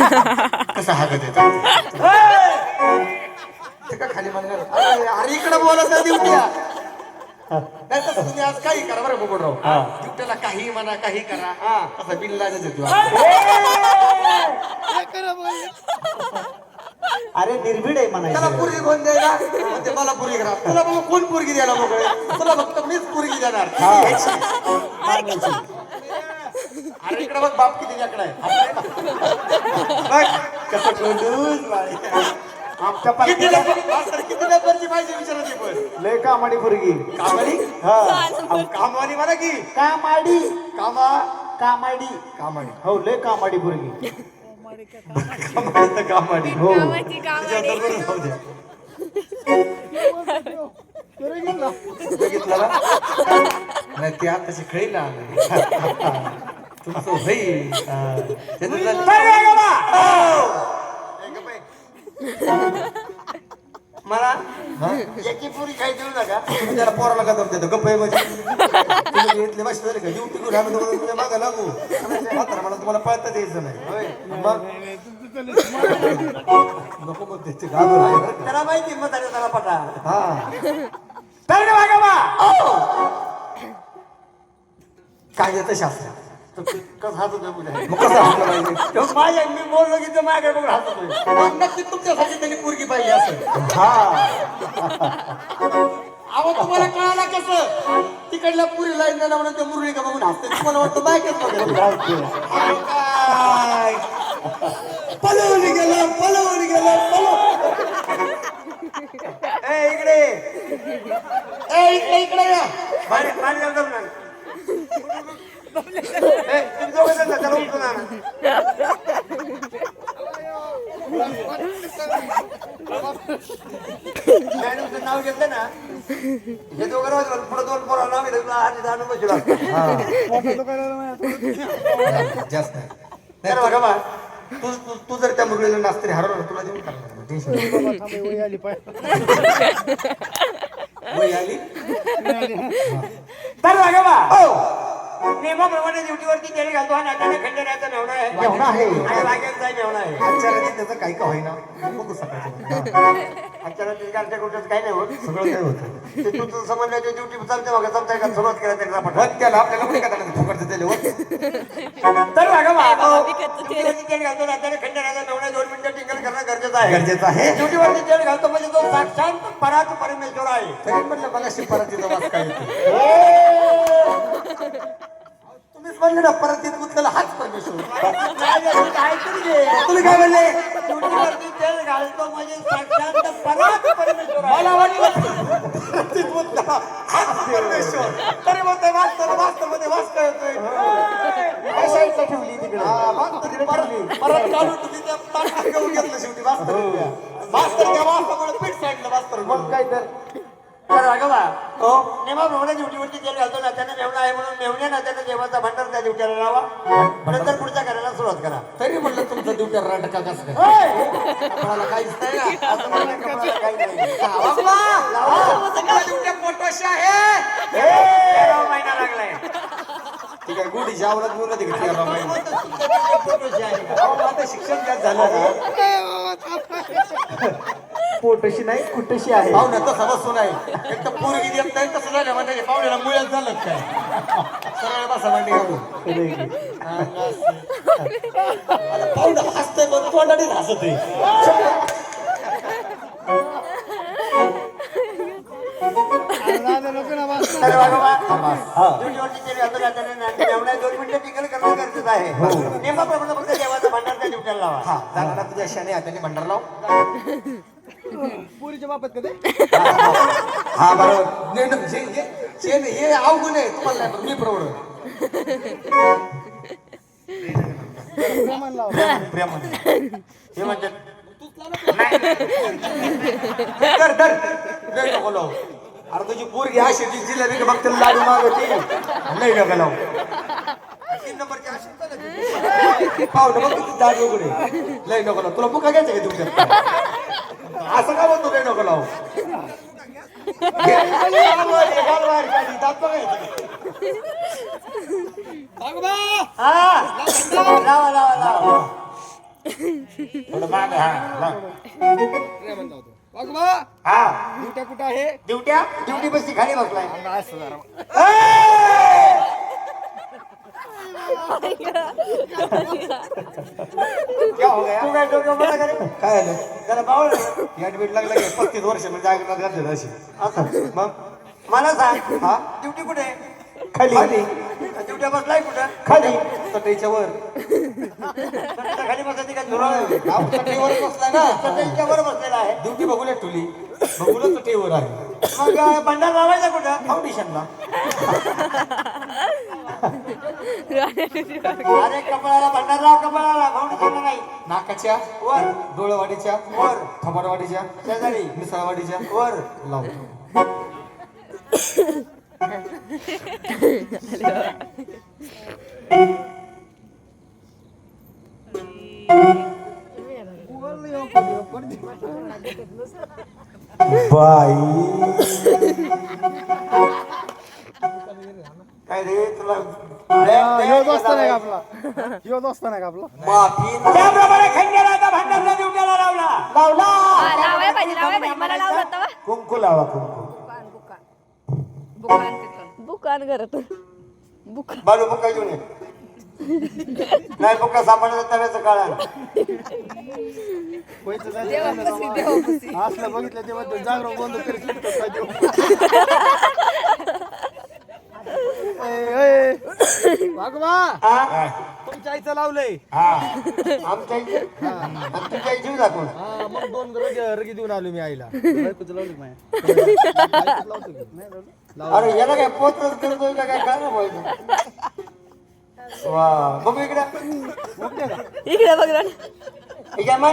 कसा हागत येतो ते का खाली म्हणणार अरे अरे इकडे बोलत नाही दिवट्या नाही तसं तुम्ही आज काही करा बरं हा. राहू दिवट्याला काही म्हणा काही करा. तसा बिल्लाच येतो अरे निर्भीड आहे त्याला म्हणायचं पुरगी कोण द्यायला? म्हणते मला पुरगी करा. तुला बघ कोण पुरगी द्यायला मोकळे तुला फक्त मीच पुरगी देणार. अरे इकडे बघ बाप किती त्याकडे आहे. बघ कसं खडूस बाई. आमच्या किती पालखीला नंबर- मास्तर, किती नंबरची पाहिजे विचारायची पण. लय कामाडी पोरगी. कामाली हा. अहो, कामवाली म्हणा की. कामाडी. कामा? कामाडी. कामाडी. हो लय कामाडी पोरगी. कामाडी तर कामाडी? हो. कामाची तुझ्या कामाडी बरोबर राहू द्या. बघितलं ना? नाही ती आताची खळी ना. तुमचं होईल आहे. मला? याची पुरी काही देऊ नका. तुम्ही त्याला पोराला का देतो गप्प आहे म्हणजे तुम्ही इथले भाषे झाले का? ड्युटी करून आम्ही दोघं तुझ्या मागं लागू. म्हातारा मला तुम्हाला पळता द्यायचं नाही. मग? नको मग ते घाबरून आहे? त्याला माहिती मग त्याला पटा हा. तर वागावा काय येतं शास्त्र? कसं मग कसं पाहिजे? माझ्या मी बोललो की तो माझ्या बघून हात होतोय मग नक्की तुमच्यासाठी त्यांनी पोरगी पाहिजे असं. हा. अहो तुम्हाला कळाला कसं? तिकडल्या पुरी लाईन झाला म्हणून ते मुरळी का बघून हसते? तुम्हाला वाटतं बायकच वगैरे काय ते? अहो, काय? पळवून गेलं पळवून गेलं पळवून ए इकडे. ए इकडे इकडे या. माझ्या माझ्या आण. ए, तुम्ही दोघं जण जा, त्याला उचलून आणा. मॅडमचं नाव घेतलं ना हे दोघं राहू पुढे दोन पोरा नाव घेतलं तुला जास्त नाही. बघा बा. तू तू तू जर त्या मुरळीला नाचतरी हरवलं तुला देऊन टाकणार टेन्शन आली तर वागावा हो नियमाप्रमाणे ड्युटीवरती तेल घालतो आणि आता खंडण्याचा मेवणा आहे. मेव्हणा आहे. आणि वाघ्यांचा मेवणा आहे. रात्री त्याचं काही का होईना. बघू सकाळचं. काही नाही होत. सगळं काय होतं. ते तुझं समजण्याची ड्युटी चालते बघा चालतंय का? सुरुवात केला त्याला आपल्याला कुठे फुकटचं तर. ड्युटीवरती तेल घालतो आता मेवणा दोन मिनिटं टिंगल करणं गरजेचं आहे. गरजेचं आहे. ड्युटीवरती तेल घालतो म्हणजे तो साक्षात परात परमेश्वर आहे. तरी म्हटलं काय म्हणले ना परत येत गुतलेला हाच परमेश्वर काहीतरी घे. तुम्ही काय म्हणले? ड्युटीवरती तेल घालतो म्हणजे साक्षात परात परमेश्वर आहे. मला वाटलं हाच परमेश्वर तरी म्हणते वाचतो वाचतो मध्ये वाच काय होतोय काय साईडला ठेवली तिकडे? हा, परत परत काढून तुम्ही त्या ताटात घेऊन घेतलं शेवटी वाचतो मास्तर त्या वाचतामुळे पीठ साईडला मास्तर मग काय तर. तर राघवा हो. ड्युटीवरती तेल घालतो नात्याने मेवणा आहे म्हणून मेवण्या नात्याने देवाचा भांडार त्या ड्युटीला लावा. नंतर पुढच्या कार्याला सुरुवात करा. तरी म्हटलं तुमचं ड्युटर राटका कसं काय? मला काहीच नाही ना. असं म्हणलं का मला काही नाही. लावा बा. तुमच्या ड्युट्या पोटोशी आहे. तेरावा महिना लागलाय. ठीक आहे गुढी जावरात बोलत तेरा महिने? आता शिक्षण काय झालं. ना पोटशी नाही कुठशी आहे? पाहुण्या तसं बसून आहे. एक तर पोरगी देत नाही तसं झालं म्हणजे पाहुण्याला मुळ्यात झालं काय? सरळ बसा? आता पाहुणं हसतंय पण तोंडाडीच हसत दोन मिनिटं टिकल करणं गरजेचं आहे. नेमाप्रमाणे फक्त देवाचा भांडार त्या लावा? हा जाणार तुझ्या शाने हाताने भंडार लाव. हा. बरोबर. नाही, नाही, जे- जे- जे नाही, हे अवगुण आहे तुम्हाला नाही बरं, मी प्रवड प्रेमाने हे म्हणतात धर धर. नाही नको लावू. अरे तुझी पोरगी अशी जी जिलेबी का? बघते लाडू मागवती. नाही नका लावू. तीन नंबरची अशी पाहुणं बघ किती दाढी उघडे. लय नको लावू. तुला मुका घ्यायचं का तुमच्या असं का बोलतो लय नको लावू? हा थोडं माग हा हा. कुठं आहे? ड्युट्या ड्युटी बसती खाली बसलाय. असं जरा. हो. तू काय डोक्यावर बोला का रे? काय आलं जरा बावळ झालं. ऍडमिट लागलं की पस्तीस वर्ष म्हणजे जागेला घातलेलं अशी असं मग मला सांग हा ड्युटी कुठे आहे? खाली खाली ड्युट्या बसलाय कुठं खाली चटईच्यावर चटईच्या खाली बसायची काय झुरळ आहे? हा, चटईवर बसलाय ना चटईच्या वर बसलेला आहे ड्युटी बघूला ठेवली बघूला चटईवर आहे मग अं, भंडार लावायचा कुठं फाउंडेशनला अरे कपडाला भंडार लाव कपडाला फाउंडेशन नाही. नाकाच्या वर. डोळवाडीच्या वर. खबाडवाडीच्या शेजारी. मिसळवाडीच्या वर. लावतो बाई. काय रे तुला ह्यो दोस्त नाही का आपला. ह्यो दोस्त नाही का आपला. माफी त्याप्रमाणे खंडेराचा भांडणला ड्युट्याला लावला. लावला. हा, लावाय पाहिजे लावाय पाहिजे. मला लावलं होतं वा. कुंकू लावा कुंकू. बुकान करत. बुक बालू बुक्का घेऊन ये. नाही बुक्का सापडायचा तव्याचं काळा पैसे जायचं असलं बघितलं तेव्हा ते जागरण बंद करी सुटतात काय देऊ. ए, हा तुमच्या आईचं लावलंय हा आमच्या इथे दाखवून हा मग दोन रगी रगी देऊन आलो मी आईला बायकोचं लावली का माझ्या? बायकोचं लावतो की? नाही लावलं? लावलं. अरे याला काय पोतच करतोय का काय काय वा बघू इकडे? इकडे बघ ना हिच्या मान